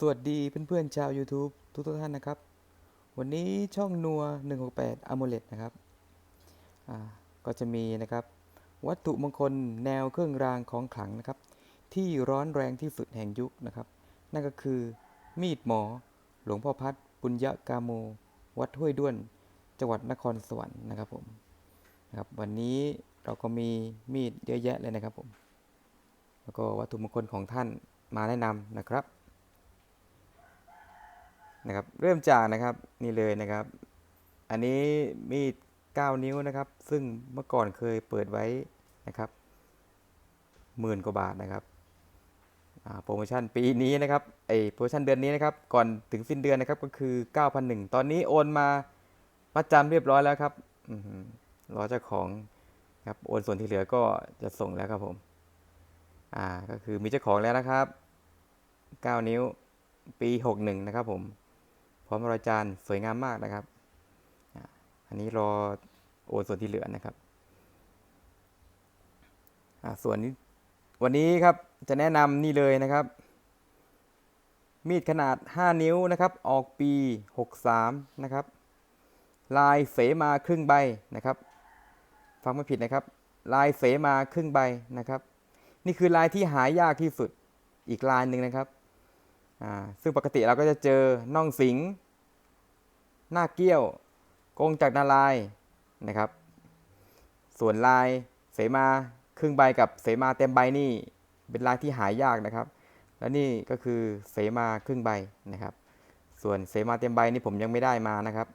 สวัสดีเพื่อนๆชาว YouTube ทุกท่านนะครับ วันนี้ช่องนัว 168 a m o l e t นะครับก็จะมีนะครับ วัตถุมงคลแนวเครื่องรางของขลังนะครับ ที่ร้อนแรงที่สุดแห่งยุคนะครับ นั่นก็คือ มีดหมอ หลวงพ่อพัดปุญญกาโม วัดห้วยด้วน จังหวัดนครสวรรค์นะครับผมนะครับวันนี้เราก็มีมีดเยอะแยะเลยนะครับผม แล้วก็วัตถุมงคลของท่านมาแนะนำนะครับ นะครับเริ่มจากนะครับนี่เลยนะครับ อันนี้มีด 9 นิ้วนะครับ ซึ่งเมื่อก่อนเคยเปิดไว้นะครับหมื่นกว่าบาทนะครับโปรโมชั่นปีนี้นะครับไอโปรโมชั่นเดือนนี้นะครับ ก่อนถึงสิ้นเดือนนะครับก็คือ 9,001 ตอนนี้โอนมาประจำเรียบร้อยแล้วครับรอเจ้าของครับโอนส่วนที่เหลือก็จะส่งแล้วครับผมอ่าก็คือมีเจ้าของแล้วนะครับ 9 นิ้วปี 61 นะครับผม พร้อมรอยจานสวยงามมากนะครับ อันนี้รอโอนส่วนที่เหลือนะครับส่วนนี้วันนี้ครับจะแนะนำนี่เลยนะครับ มีดขนาด 5 นิ้วนะครับ ออกปี 63 นะครับ ลายเสมาครึ่งใบนะครับ ฟังไม่ผิดนะครับ ลายเสมาครึ่งใบนะครับ นี่คือลายที่หายากที่สุดอีกลายหนึ่งนะครับ ซึ่งปกติเราก็จะเจอน่องสิง หน้าเกี้ยว กงจากรนารายนะครับ ส่วนลายเสมาครึ่งใบกับเสมาเต็มใบนี่เป็นลายที่หายากนะครับ และนี่ก็คือเสมาครึ่งใบนะครับ ส่วนเสมาเต็มใบนี่ผมยังไม่ได้มานะครับ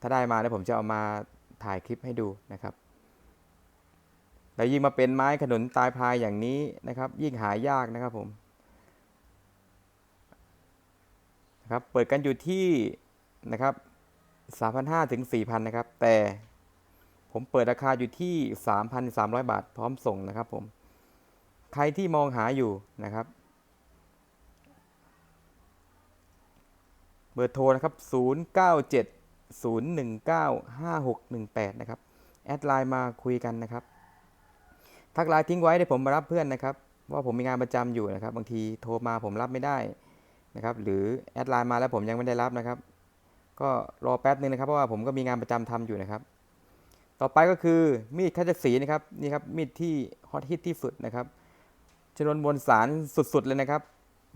ถ้าได้มาแล้วผมจะเอามาถ่ายคลิปให้ดูนะครับ แล้วยิ่งมาเป็นไม้ขนุนตายพายอย่างนี้นะครับ ยิ่งหายากนะครับผมนะครับเปิดกันอยู่ที่นะครับ3,500ถึง4,000นะครับ แต่ผมเปิดราคาอยู่ที่ 3,300 บาทพร้อมส่งนะครับผมใครที่มองหาอยู่นะครับ เบอร์โทรนะครับ 097 019 5618 นะครับ แอดไลน์มาคุยกันนะครับ ทักไลน์ทิ้งไว้เดี๋ยวผมมารับเพื่อนนะครับว่าผมมีงานประจำอยู่นะครับ บางทีโทรมาผมรับไม่ได้นะครับ หรือแอดไลน์มาแล้วผมยังไม่ได้รับนะครับ ก็รอแป๊บนึงนะครับเพราะว่าผมก็มีงานประจำทำอยู่นะครับ ต่อไปก็คือมีดคัตสีนะครับนี่ครับมีดที่ฮอตฮิตที่สุดนะครับชนวนมวลสารสุดๆเลยนะครับ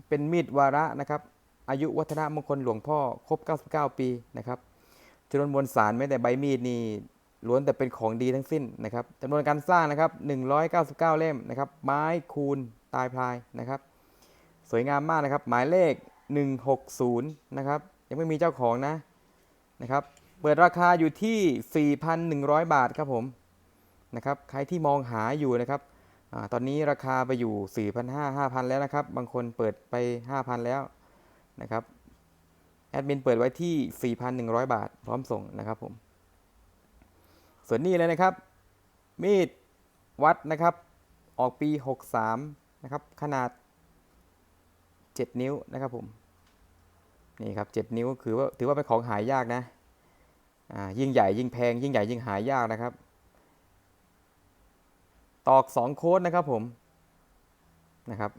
เป็นมีดวาระนะครับ อายุวัฒนมงคลหลวงพ่อครบ 99 ปีนะครับชนวนมวลสารแม้แต่ใบมีดนี่ ล้วนแต่เป็นของดีทั้งสิ้นนะครับจำนวนการสร้างนะครับ 199 เล่มนะครับ ไม้คูณตายพลายนะครับ สวยงามมากนะครับ หมายเลข 160 นะครับ ยังไม่มีเจ้าของนะนะครับ เปิดราคาอยู่ที่ 4,100 บาทครับผมนะครับ ใครที่มองหาอยู่นะครับอตอนนี้ราคาไปอยู่ 4,500 5,000 แล้วนะครับ บางคนเปิดไป 5,000 แล้วนะครับ แอดมินเปิดไว้ที่ 4,100 บาท พร้อมส่งนะครับผม ส่วนนี้เลยนะครับ มีดวัดนะครับ ออกปี 63 นะครับ ขนาด 7 นิ้วนะครับผม นี่ครับ 7 นิ้วคือว่าถือว่าเป็นของหายากนะอ่ายิ่งใหญ่ยิ่งแพง ยิ่งใหญ่ยิ่งหายากนะครับ ตอก 2 โค้ดนะครับผม นะครับ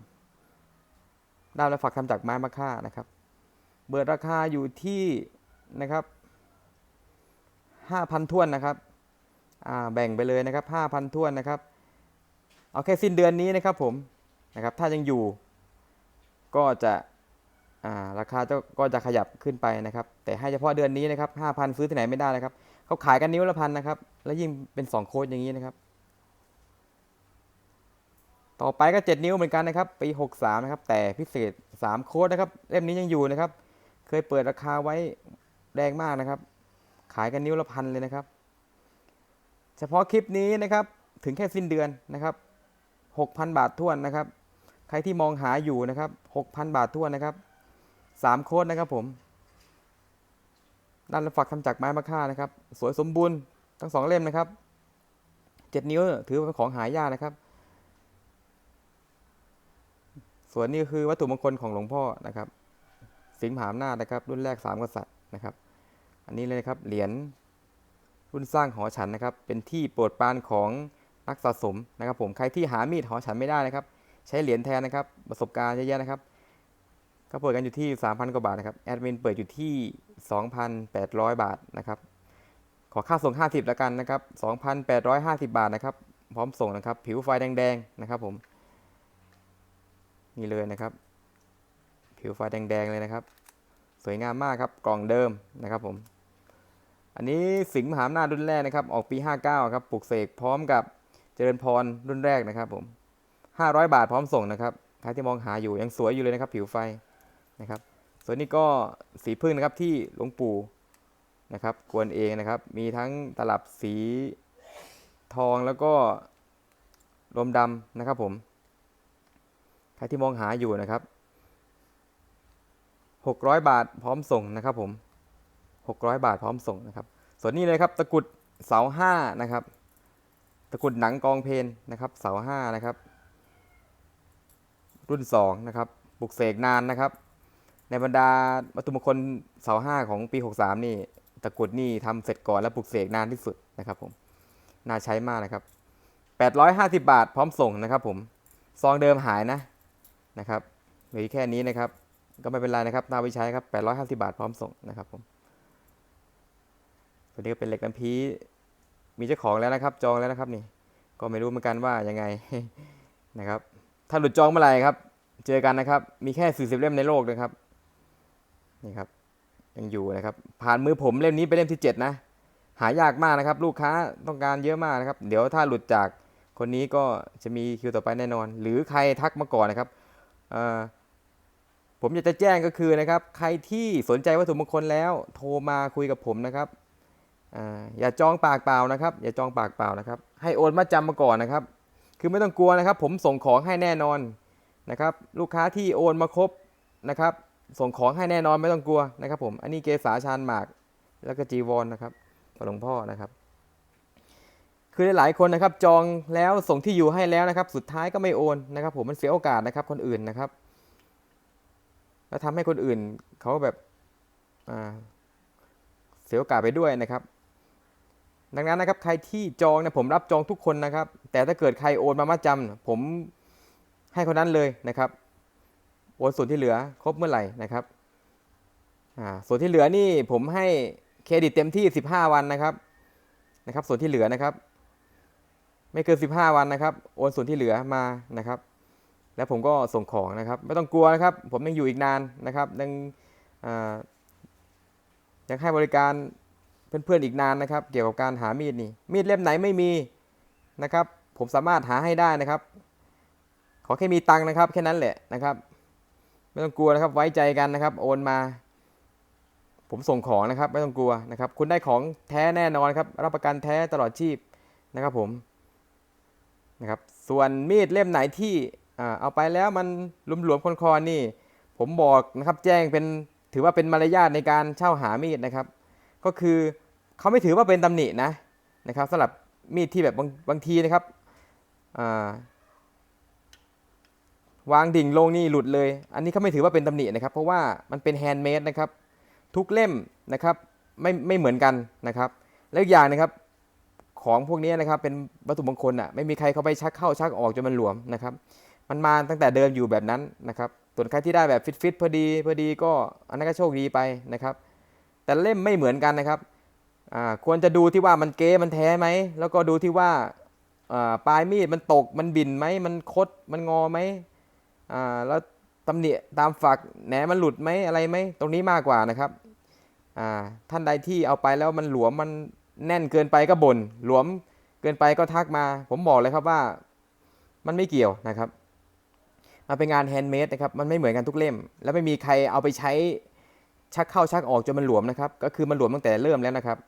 ด้ามและฝักทำจากไม้มะค่านะครับ เบิดราคาอยู่ที่นะครับ5,000ท้วนนะครับ แบ่งไปเลยนะครับ5,000ท้วนนะครับ เอาแค่สิ้นเดือนนี้นะครับผมนะครับ ถ้ายังอยู่ก็จะาราคาจะก็จะขยับขึ้นไปนะครับ แต่ให้เฉพาะเดือนนี้นะครับ5,000ซื้อที่ไหนไม่ได้นะครับเขาขายกันนิ้วละพันนะครับ แล้วยิ่งเป็น2โค้ดอย่างนี้นะครับ ต่อไปก็ 7 นิ้วเหมือนกันนะครับ ปี 63 นะครับ แต่พิเศษ 3 โค้ดนะครับ เล่มนี้ยังอยู่นะครับ เคยเปิดราคาไว้แรงมากนะครับ ขายกันนิ้วละพันเลยนะครับ ฉพาะคลิปนี้นะครับถึงแค่สิ้นเดือนนะครับ6,000 บาทท้วนนะครับ ใครที่มองหาอยู่นะครับ6,000 บาทท้วนนะครับ3โค้ดนะครับผมด้านฝักทำจากไม้มะค่านะครับ สวยสมบูรณ์ทั้งสองเล่มนะครับ 7 นิ้วถือเป็นของหายากนะครับ ส่วนนี้คือวัตถุมงคลของหลวงพ่อนะครับ สิงห์มหาอำนาจนะครับ รุ่นแรกสามกษัตริย์นะครับ อันนี้เลยนะครับเหรียญ รุ่นสร้างหอฉันนะครับ เป็นที่โปรดปรานของนักสะสมนะครับ ผมใครที่หามีดหอฉันไม่ได้นะครับ ใช้เหรียญแทนนะครับ ประสบการณ์เยอะแยะนะครับก็เปิดกันอยู่ที่ 3,000 กว่าบาทนะครับแอดมินเปิดอยู่ที่ 2,800 บาทนะครับ ขอค่าส่ง 50 แล้วกันนะครับ 2,850 บาทนะครับ พร้อมส่งนะครับ ผิวไฟแดงๆนะครับ ผมนี่เลยนะครับ ผิวไฟแดงๆเลยนะครับ สวยงามมากครับกล่องเดิมนะครับผม อันนี้สิงห์มหาอำนาจรุ่นแรกนะครับ ออกปี 59 ครับปลูกเสกพร้อมกับเจริญพรรุ่นแรกนะครับผม 500 บาทพร้อมส่งนะครับใครที่มองหาอยู่ยังสวยอยู่เลยนะครับ ผิวไฟนะครับ ส่วนนี้ก็สีพึ่งนะครับที่หลวงปู่นะครับกวนเองนะครับ มีทั้งตลับสีทองแล้วก็ลมดำนะครับผม ใครที่มองหาอยู่นะครับ 600 บาทพร้อมส่งนะครับผม 600 บาทพร้อมส่งนะครับ ส่วนนี้เลยครับตะกุดเสาห้านะครับ ตะกุดหนังกองเพลนนะครับ เสาห้านะครับ รุ่น2นะครับปลุกเสกนานนะครับ ในบรรดาวัตถุมงคลเสาห้าของปี 63 นี่ตะกุดนี่ทำเสร็จก่อนแล้วปลุกเสกนานที่สุดนะครับผมน่าใช้มากนะครับ 850 บาทพร้อมส่งนะครับผมซองเดิมหายนะนะครับเหลือแค่นี้นะครับ ก็ไม่เป็นไรนะครับนาไปใช้ครับ 850 บาทพร้อมส่งนะครับผม ตัวนี้ก็เป็นเหล็กน้ำพีมีเจ้าของแล้วนะครับ จองแล้วนะครับนี่ ก็ไม่รู้เหมือนกันว่ายังไงนะครับ ถ้าหลุดจองเมื่อไหร่ครับ เจอกันนะครับ มีแค่40เล่มในโลกนะครับ นี่ครับ ยังอยู่นะครับ ผ่านมือผมเล่มนี้เป็นเล่มที่7นะ หายากมากนะครับ ลูกค้าต้องการเยอะมากนะครับ เดี๋ยวถ้าหลุดจากคนนี้ก็จะมีคิวต่อไปแน่นอน หรือใครทักมาก่อนนะครับผมอยากจะแจ้งก็คือนะครับ ใครที่สนใจวัตถุมงคลแล้ว โทรมาคุยกับผมนะครับ อย่าจองปากเปล่านะครับ อย่าจองปากเปล่านะครับ ให้โอนมาจำมาก่อนนะครับ คือไม่ต้องกลัวนะครับ ผมส่งของให้แน่นอนนะครับ ลูกค้าที่โอนมาครบนะครับ ส่งของให้แน่นอนไม่ต้องกลัวนะครับ ผม อันนี้เกษาชานหมาก แล้วก็จีวรนนะครับหลวงพ่อนะครับ คือหลายคนนะครับ จองแล้วส่งที่อยู่ให้แล้วนะครับ สุดท้ายก็ไม่โอนนะครับ ผมมันเสียโอกาสนะครับ คนอื่นนะครับ แล้วทำให้คนอื่นเขาแบบเสียโอกาสไปด้วยนะครับ ดังนั้นนะครับใครที่จองเนี่ยผมรับจองทุกคนนะครับ แต่ถ้าเกิดใครโอนมามาจำผมให้คนนั้นเลยนะครับโอนส่วนที่เหลือครบเมื่อไหร่นะครับส่วนที่เหลือนี่ผมให้เครดิตเต็มที่ 15 วันนะครับนะครับ ส่วนที่เหลือนะครับ ไม่เกิน 15 วันนะครับ โอนส่วนที่เหลือมานะครับ แล้วผมก็ส่งของนะครับ ไม่ต้องกลัวนะครับ ผมยังอยู่อีกนานนะครับยังยังให้บริการ เพื่อนๆอีกนานนะครับ เกี่ยวกับการหามีดนี่มีดเล่มไหนไม่มีนะครับ ผมสามารถหาให้ได้นะครับ ขอแค่มีตังค์นะครับ แค่นั้นแหละนะครับ ไม่ต้องกลัวนะครับไว้ใจกันนะครับ โอนมา ผมส่งของนะครับ ไม่ต้องกลัวนะครับ คุณได้ของแท้แน่นอนครับ รับประกันแท้ตลอดชีพนะครับผมนะครับ ส่วนมีดเล่มไหนที่เอาไปแล้วมันหลวมๆคอนๆนี่ ผมบอกนะครับแจ้งเป็นถือว่าเป็นมารยาทในการเช่าหามีดนะครับ ก็คือ เขาไม่ถือว่าเป็นตำหนินะนะครับสำหรับมีดที่แบบบางบางทีนะครับาวางดิ่งลงนี่หลุดเลย อันนี้เขาไม่ถือว่าเป็นตำหนินะครับ เพราะว่ามันเป็นแฮนด์เมดนะครับ ทุกเล่มนะครับไม่ไม่เหมือนกันนะครับ แล้วอีกอย่างนะครับของพวกนี้นะครับเป็นวัตถุมงคลอะไม่มีใครเขาไปชักเข้าชักออกจนมันหลวมนะครับ มันมาตั้งแต่เดิมอยู่แบบนั้นนะครับ ส่วนใครที่ได้แบบฟิตฟิตๆพอดีพอดีก็อันนั้นก็โชคดีไปนะครับ แต่เล่มไม่เหมือนกันนะครับ ควรจะดูที่ว่ามันเก๊มันแท้ไหม แล้วก็ดูที่ว่าปลายมีดมันตกมันบินไหม มันคดมันงอไหมแล้วตำหนิตามฝักแหนมันหลุดไหมอะไรไหมตรงนี้มากกว่านะครับท่านใดที่เอาไปแล้วมันหลวมมันแน่นเกินไปก็บน่นหลวมเกินไปก็ทักมา ผมบอกเลยครับว่ามันไม่เกี่ยวนะครับมันเป็นงานแฮนด์เมดนะครับมันไม่เหมือนกันทุกเล่ม แล้วไม่มีใครเอาไปใช้ชักเข้าชักออกจนมันหลวมนะครับ ก็คือมันหลวมตั้งแต่เริ่มแล้วนะครับ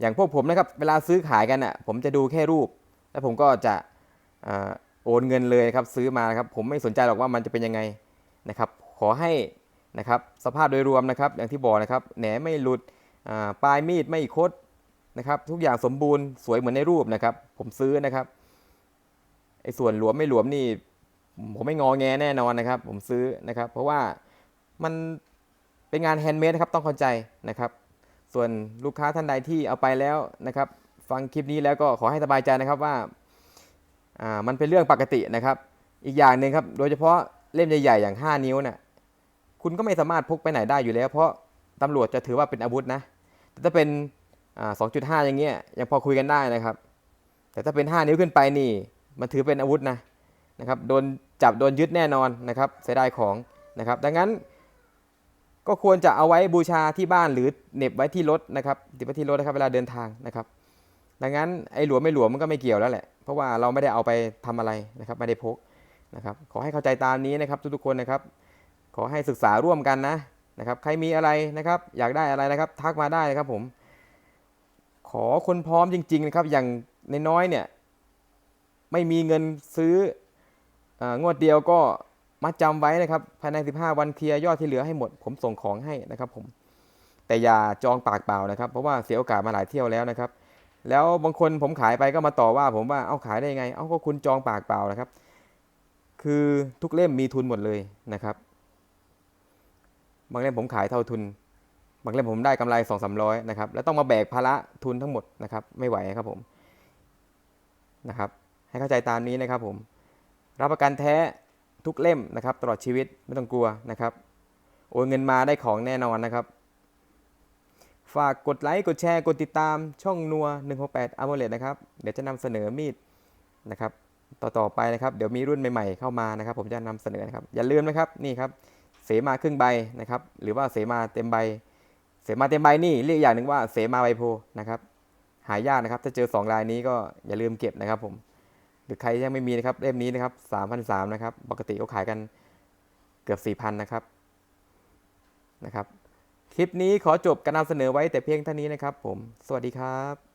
อย่างพวกผมนะครับเวลาซื้อขายกันอะผมจะดูแค่รูป แล้วผมก็จะอโอนเงินเลยครับซื้อมาครับผมไม่สนใจหรอกว่ามันจะเป็นยังไงนะครับขอให้นะครับสภาพโดยรวมนะครับอย่างที่บอกนะครับแหนไม่หลุดปลายมีดไม่คดนะครับทุกอย่างสมบูรณ์สวยเหมือนในรูปนะครับ ผมซื้อนะครับไอ้ส่วนหลวมไม่หลวมนี่ผมไม่งอแงแน่นอนนะครับ ผมซื้อนะครับ เพราะว่ามันเป็นงานแฮนด์เมดนะครับต้องเข้าใจนะครับ ส่วนลูกค้าท่านใดที่เอาไปแล้วนะครับ ฟังคลิปนี้แล้วก็ขอให้สบายใจนะครับว่าามันเป็นเรื่องปกตินะครับ อีกอย่างหนึ่งครับโดยเฉพาะเล่มใหญ่ๆอย่าง 5 นิ้วเนี่ยคุณก็ไม่สามารถพกไปไหนได้อยู่แล้ว เพราะตำรวจจะถือว่าเป็นอาวุธนะแต่ถ้าเป็นสอ่า2.5อย่างเงี้ยยังพอคุยกันได้นะครับ แต่ถ้าเป็น 5 นิ้วขึ้นไปนี่มันถือเป็นอาวุธนะนะครับโดนจับโดนยึดแน่นอนนะครับเสียดายของนะครับ ดังนั้น ก็ควรจะเอาไว้บูชาที่บ้านหรือเหน็บไว้ที่รถนะครับติดไว้ที่รถนะครับเวลาเดินทางนะครับ ดังนั้นไอ้หลวมไม่หลวมมันก็ไม่เกี่ยวแล้วแหละ เพราะว่าเราไม่ได้เอาไปทำอะไรนะครับไม่ได้พกนะครับ ขอให้เข้าใจตามนี้นะครับทุกๆคนนะครับ ขอให้ศึกษาร่วมกันนะนะครับ ใครมีอะไรนะครับ อยากได้อะไรนะครับ ทักมาได้นะครับผม ขอคนพร้อมจริง ๆ นะครับ อย่างน้อยๆเนี่ยไม่มีเงินซื้อองวดเดียวก็ มัดจำไว้นะครับภายใน 15 วันเคลียร์ยอดที่เหลือให้หมด ผมส่งของให้นะครับผมแต่อย่าจองปากเปล่านะครับเพราะว่าเสียโอกาสมาหลายเที่ยวแล้วนะครับ แล้วบางคนผมขายไปก็มาต่อว่า ผมว่าเอาขายได้ยังไง เอาก็คุณจองปากเปล่านะครับ คือทุกเล่มมีทุนหมดเลยนะครับ บางเล่มผมขายเท่าทุน บางเล่มผมได้กำไรสองสามร้อยนะครับแล้วต้องมาแบกภาระทุนทั้งหมดนะครับ ไม่ไหวครับผมนะครับ ให้เข้าใจตามนี้นะครับผม รับประกันแท้ ทุกเล่มนะครับ ตลอดชีวิตไม่ต้องกลัวนะครับ โอนเงินมาได้ของแน่นอนนะครับ ฝากกดไลค์กดแชร์กดติดตามช่องนัว 168 a m o l e t นะครับ เดี๋ยวจะนำเสนอมีดนะครับ ต่อๆไปนะครับ เดี๋ยวมีรุ่นใหม่ๆเข้ามานะครับ ผมจะนำเสนอนะครับ อย่าลืมนะครับนี่ครับเสมาครึ่งใบนะครับ หรือว่าเสมาเต็มใบ เสมาเต็มใบนี่เรียกอย่างหนึ่งว่าเสมาใบโพนะครับ หายากนะครับ ถ้าเจอสองลายนี้ก็อย่าลืมเก็บนะครับผม หรือใครยังไม่มีนะครับเล่มนี้นะครับ3,003นะครับ ปกติเขาขายกันเกือบ4,000นะครับนะครับ คลิปนี้ขอจบการนำเสนอไว้แต่เพียงเท่านี้นะครับผม สวัสดีครับ